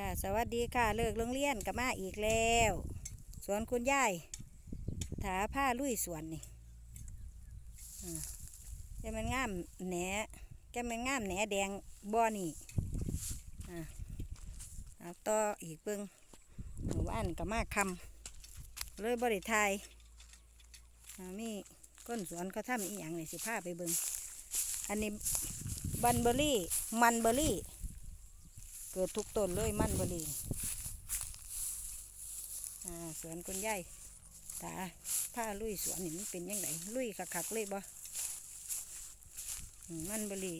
ค่ะ สวัสดีค่ะ เลิกโรงเรียนกับมาอีกแล้ว สวนคุณยาย ถาผ้าลุยสวนนี่แกมันงามแหนแกมันงามแหนแดงบ่อนี่อ่าเอาต่ออีกเบิ่งหมู่บ้านกับมาคำเลยบริทายอามีก้นสวนเขาทำอีหยังนี่สิพาไปเบิ่งอันนี้บันเบอรี่ มันเบอรี่ เกิดทุกต้นเลยมั่นบรีอ่าสวนคุณยายตาผ้าลุยสวนนี่มันเป็นยังไงลุยคักๆเลยบ่มมันบรี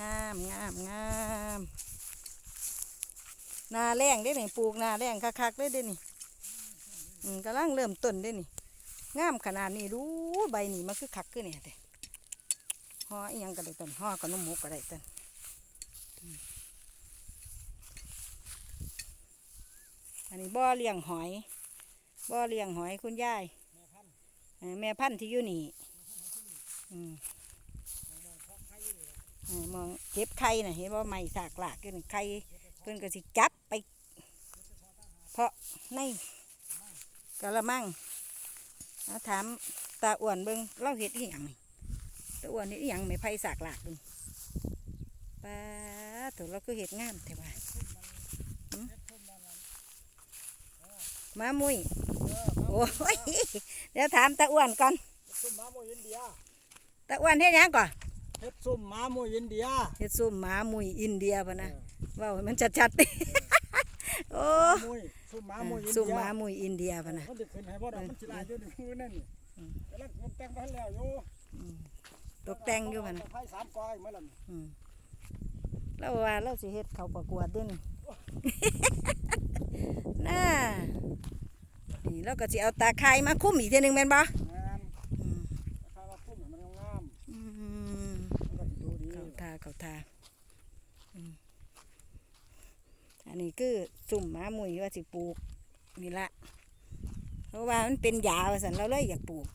งามงามงามนาแรงได้นี่ปลูกนาแรงคักๆเลยเด้นี่กำลังเริ่มต้นเด้นี่งามขนาดนี้ดูใบนี่มันคือคักขึ้นเนี่ยแต่ห่ออีหยังก็ได้ต้นห่อขนมหมกก็ได้ต้น อันนี้บ่อเลี้ยงหอย บ่อเลี้ยงหอยคุณยายเอ่อแม่พันธุ์ที่อยู่นี่อืมเออมองเก็บไข่น่ะเห็นว่าไม่สากหลากอยู่นี่ไข่เพิ่นก็สิจับไป เพราะในกะละมังเอาถามตาอ้วนเบิ่งเล่าเห็ดอีหยังนี่ตาอ้วนนี่อีหยังไม่ไผ่สากหลากนี่ป้าถูกเราก็เห็ดงามแต่ว่า มามุยโอ้ยเดี๋ยวถามตาอ้วนก่อนซุ่มหมาโมยอินเดียตาอ้วนเฮ็ดหยังก่อนเฮ็ดซุ่มหมาโมยอินเดียเฮ็ดซุ่มหมามุยอินเดียปะนะเว้าให้มันชัดๆโอ้โมยซุ่มหมาโมยอินเดียซุ่มหมามุยอินเดียปะนะมันจะขึ้นให้บ่ได้มันสิลายอยู่ในมือนั่นนี่อืมกำลังมันแต่งไปให้แล้วอยู่ตกแต่งอยู่มันไผ่สามกอยเมื่อนั้นอืมเราว่าเราสิเฮ็ดเขาประกวดเด้วยนี่ น่านี่เราก็สิเอาตาข่ายมาคุ้มอีกทีหนึงแม่นบ่งามอืมถ้าว่าพุ่มให้มันงามอืมๆมันก็สิดูดีเขาทาเขาทาอืมอันนี้คือสุ่มหมามุยว่าสิปลูกนี่ละเพราะว่ามันเป็นยาว่าสันเราเลยอยากปลูก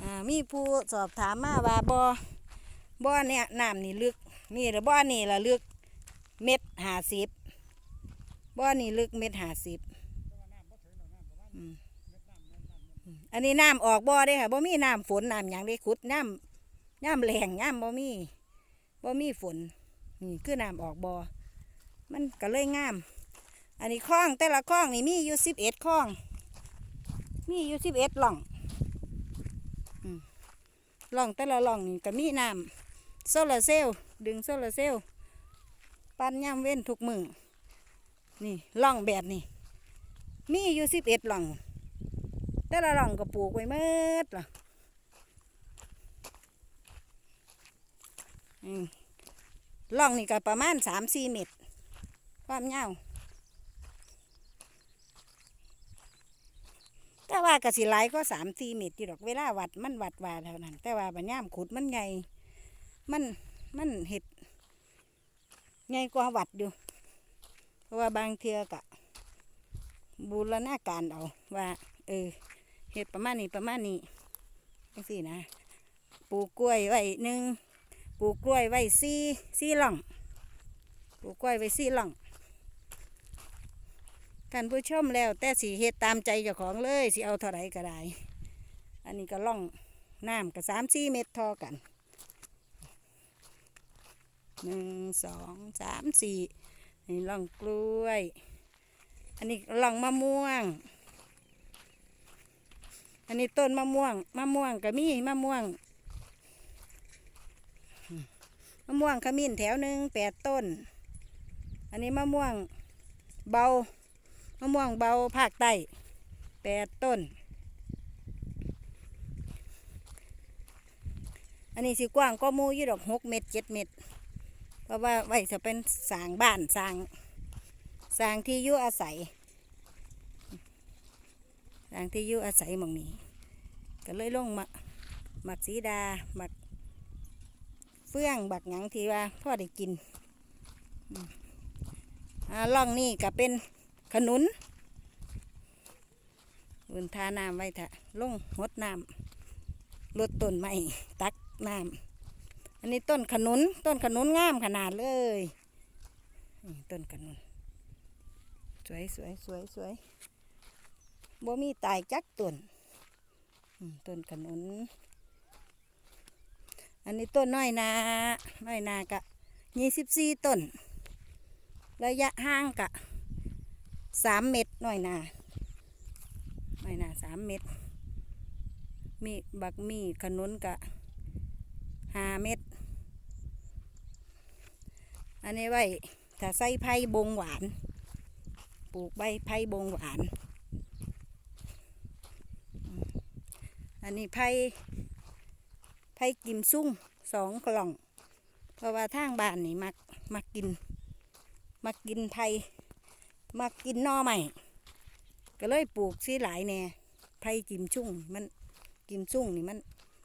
อ่ามีผู้สอบถามมาว่าบ่อบ่อเนี่ยน้ำนี่ลึก นี่ละบ่อนี่ละลึกเม็ดหาสิบบ่อนี่ลึกเม็ดหาสิบอันนี้น้ำออกบ่อเด้ค่ะบ่มีน้ำฝนน้ำหยังได้ขุดน้ำน้ำแรงน้ำบ่มีบ่มีฝนนี่คือน้ำออกบ่อมันก็เลยงาม อันนี้คลองแต่ละคลองนี่มีอยู่สิบเอ็ดคลอง มีอยู่สิบเอ็ดหล่องหล่องแต่ละหล่องนี่ก็มีน้ำ โซลาร์เซลล์ดึงโซลาร์เซลล์ปั้นย่ำเว้นทุกมือนี่หล่องแบบนี้ มีอยู่สิบเอ็ดหล่อง แต่ละหล่องก็ปลูกไว้เมื่อล่ะอืมหล่องนี่ก็ประมาณสามสี่เมตร ความยาวแต่ว่ากระสิหลก็สามสี่เมตรที่ดอกเวลาวัดมันวัดว่าเท่านั้น แต่ว่าบัญยามขุดมันใหญ่ มันมันเห็ดใหญ่กว่าวัดอยู่ เพราะว่าบางเทือกะบูรณาการเอาว่า เออเห็ดประมาณนี้ประมาณนี้จังสี่นะปลูกกล้วยไว้หนึ่งปลูกกล้วยไว้สี่สี่หล่องปลูกกล้วยไว้สี่หล่องท่านผู้ชมแล้ว แต่สีเฮ็ดตามใจเจ้าของเลยสิเอาเท่าไรก็ได้ อันนี้ก็ล่องน้ำกับสามสี่เม็ดทอกัน หนึ่งสองสามสี่นี่ล่องกล้วย อันนี้ล่องมะม่วง อันนี้ต้นมะม่วงมะม่วงก็มีมะม่วงมะม่วงขมิ้นแถวหนึ่งแปดต้น อันนี้มะม่วงเบามะม่วงเบาภาคใต้แปดต้น อันนี้สิกว้างก็มูยู่ดอกหกเม็ดเจ็ดเม็ด เพราะว่าไว้จะเป็นสร้างบ้านสร้างสร้างที่อยู่อาศัยสร้างที่อยู่อาศัยมองนี้ ก็เลยลงมาหมักสีดาหมักเฟื่องบักหยังที่ว่าพ่อได้กินล่องนี่ก็เป็นขนุนอุ่นทาน้ำไว้ทะลงหดน้ำลดต้นไม้ตักน้ำ อันนี้ต้นขนุน ต้นขนุนงามขนาดเลยต้นขนุน สวยสวยสวยสวยบ่มีตายจักต้นต้นขนุน อันนี้ต้นน้อยนา น้อยนากะยี่สิบสี่ต้น ระยะห่างกะสามเมตรน้อยนาน้อยนาสามเมตร มีบักมีขนุนกะห้าเมตร อันนี้ไว้ถ้าใส่ไผ่บงหวาน ปลูกใบไผ่บงหวาน อันนี้ไผ่ไผ่กิมซุ่งสองกล่อง เพราะว่าทางบ้านนี่มักมักกิน มักกินไผ่มักกินน่อใหม่ ก็เลยปลูกซีหลายแน่ไผ่กิมชุ่งมันกิมซุ่งนี่มัน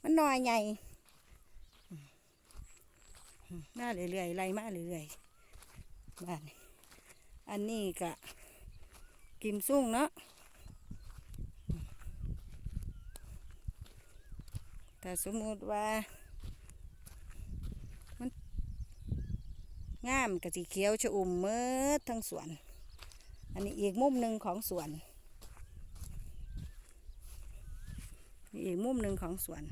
มันหน่อยใหญ่ มาเรื่อยๆไล่มาเรื่อยๆบ้านอันนี้ก็กิมซุ่งเนาะแต่สมมติว่า มันงามกะสีเขียวชะอุ่มเมิดทั้งสวน อันนี้อีกมุมหนึ่งของสวน อีกมุมหนึ่งของสวน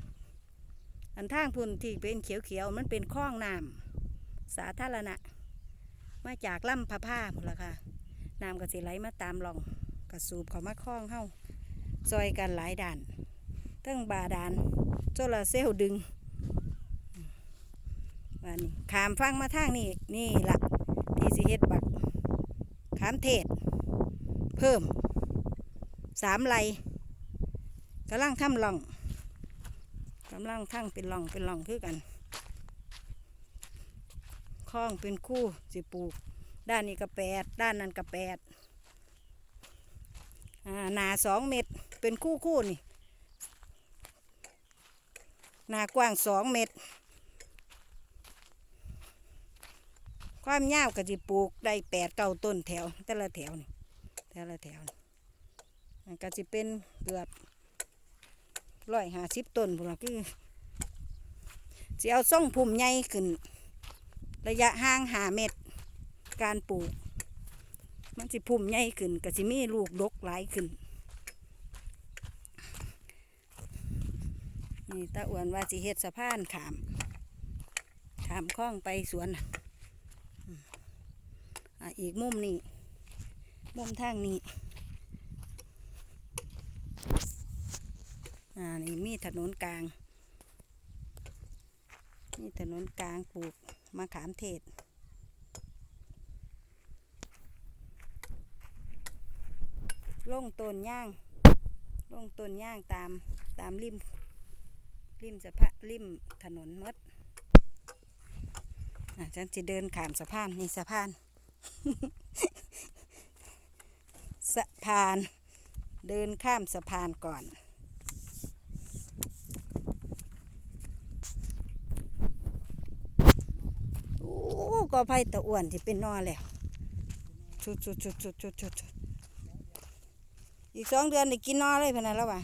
อันทางพุ่นที่เป็นเขียวๆมันเป็นคลองน้ำสาธารณะ มาจากลำพะผ้าหมดละค่ะน้ำก็สิไหลมาตามหลองกระสูบเขามาคลองเฮาซอยกันหลายด่านตั้งบาดานโซลาร์เซลล์ดึงว่านี่ขามฟังมาทางนี่นี่ละที่สิเฮ็ดบักขามเทศ เพิ่มสามไลกำลังทำหลอง กำลังทั้งเป็นหล่องเป็นหล่องคือกันคล้องเป็นคู่สิปลูก ด้านนี้ก็แปดด้านนั้นก็แปดหนาสองเมตรเป็นคู่คู่นี่หนากว้างสองเมตร ความยาวก็จะปลูกได้แปดเก้าต้นแถว แต่ละแถวนี่แต่ละแถวนี่ก็จะเป็นเกือบ ร้อยห้าสิบต้นพวกเราคือจะเอาส่งพุ่มใหญ่ขึ้น ระยะห่างหาเมตร การปลูก มันสิพุ่มใหญ่ขึ้นก็สิมีลูกดกหลายขึ้น นี่ตาอ้วนว่าสิเฮ็ดสะพานขาม ขามคล้องไปสวนอะอีกมุมนี้ มุมทางนี้ อ่า นี่มีถนนกลาง มีถนนกลางปลูกมะขามเทศลงต้นย่างลงต้นย่างตามตามริม ริมสะพะริมถนนมดอะฉันจะเดินขามสะพานนี่สะพานสะพาน เดินข้ามสะพานก่อน โอ้ ก็ไผ่ตะอ้วนที่เป็นนอแล้วชุดชุดชุดชุดชุดชุดชุดอีกสองเดือนได้กินนอเลยพนันแล้วว่ะ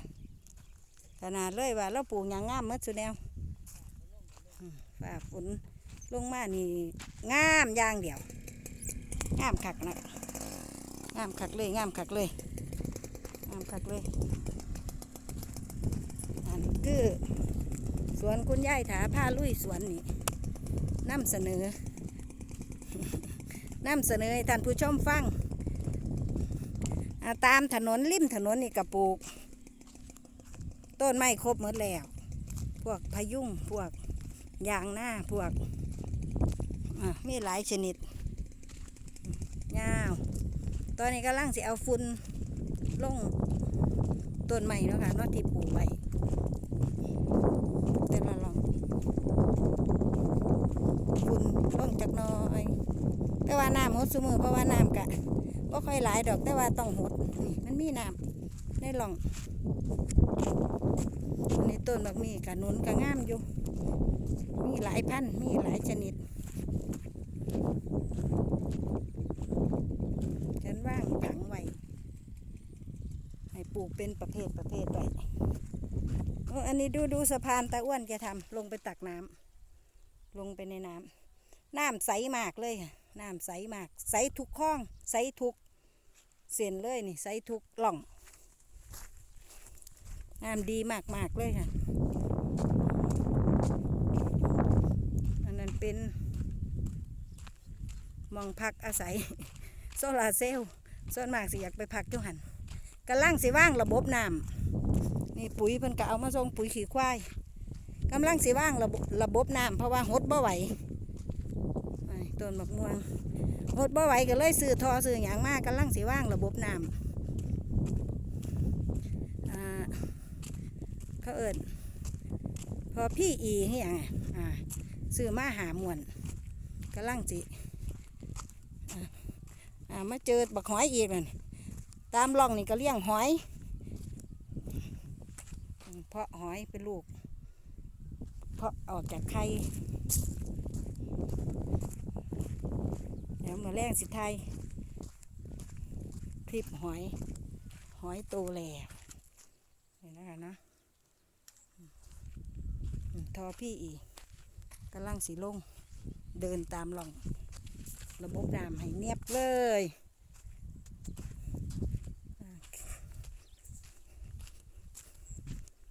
ขนาดเลยว่าเราปลูกยางงามมัดสุดแนวฝ่าฝนลงมานี่งามย่างเดียวงามคักนะงามคักเลยงามคักเลยงามคักเลยอันนี้คือสวนคุณยายถาผ้าลุยสวนนี่นำเสนอ นำเสนอให้ท่านผู้ชมฟังาตามถนนริมถนนนี่กระปลูก ต้นไม้ครบหมดแล้ว พวกพะยุงพวกยางหน้าพวกมีหลายชนิดยาวตอนนี้กำลังสิเอาฝุ่นลงต้นไม้เนาะค่ะนอที่ปลูกไว้แต่ละหลองฝุ่นลงจากหน้อย แต่ว่าน้ำหดสมือเพราะว่าน้ำกะบ่ค่อยหลายดอกแต่ว่าต้องหดนี่มันมีน้ำในหล่องอันนี้ต้นแบบมีกะนุนกะงามอยู่ มีหลายพันธุ์มีหลายชนิดฉันว่างผังไว้ให้ปลูกเป็นประเภทประเภทไว้เอออันนี้ดูดูสะพานตาอ้วนแกทำลงไปตักน้ำลงไปในน้ำน้ำใสมากเลยค่ะ น้ำใสมาก ใสทุกคลอง ใสทุกเส้นเลยนี่ ใสทุกหล่องน้ำดีมากมากเลยค่ะ อันนั้นเป็นมองพักอาศัย โซลาร์เซลล์ส่วนมากสิอยากไปพักอยู่หันกำลังสิว่างระบบน้ำนี่ปุ๋ยเพิ่นก็เอามาส่งปุ๋ยขี้ควายกำลังสิว่างระบบระบบน้ำเพราะว่าหดบ่ไหว ต้นมะม่วงหดบ่ไหวก็เลยซื้อทอซื้อหยางมากกำลังสิว่างระบบน้ำอ่าเขาเอิญพอพี่อีเฮียงอะอ่าซื้อมาหามวนกำลังสิอ่ามาเจอบักหอยอีกนั่นตามร่องนี่ก็เลี้ยงหอยเพาะหอยเป็นลูก เพาะออกจากไข่เดี๋ยวมาแรงสิไทยคลิปหอย หอยโตแล้วเห็นนะคะนะทอพี่อีกกำลังสีลง เดินตามร่อง ระบบน้ำให้เนียบเลย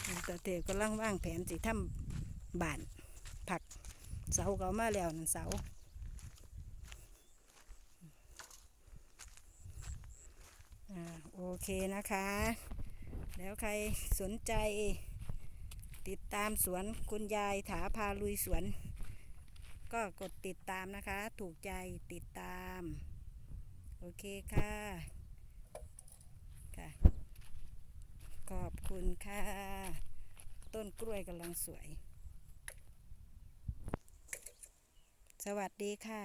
อ่าแต่เตกำลังว่างแผนสิทำบ้าน ผักเสาเอามาแล้วนั่นเสา โอเคนะคะ แล้วใครสนใจติดตามสวนคุณยายถาพาลุยสวน ก็กดติดตามนะคะ ถูกใจติดตาม โอเคค่ะค่ะ ขอบคุณค่ะ ต้นกล้วยกำลังสวย สวัสดีค่ะ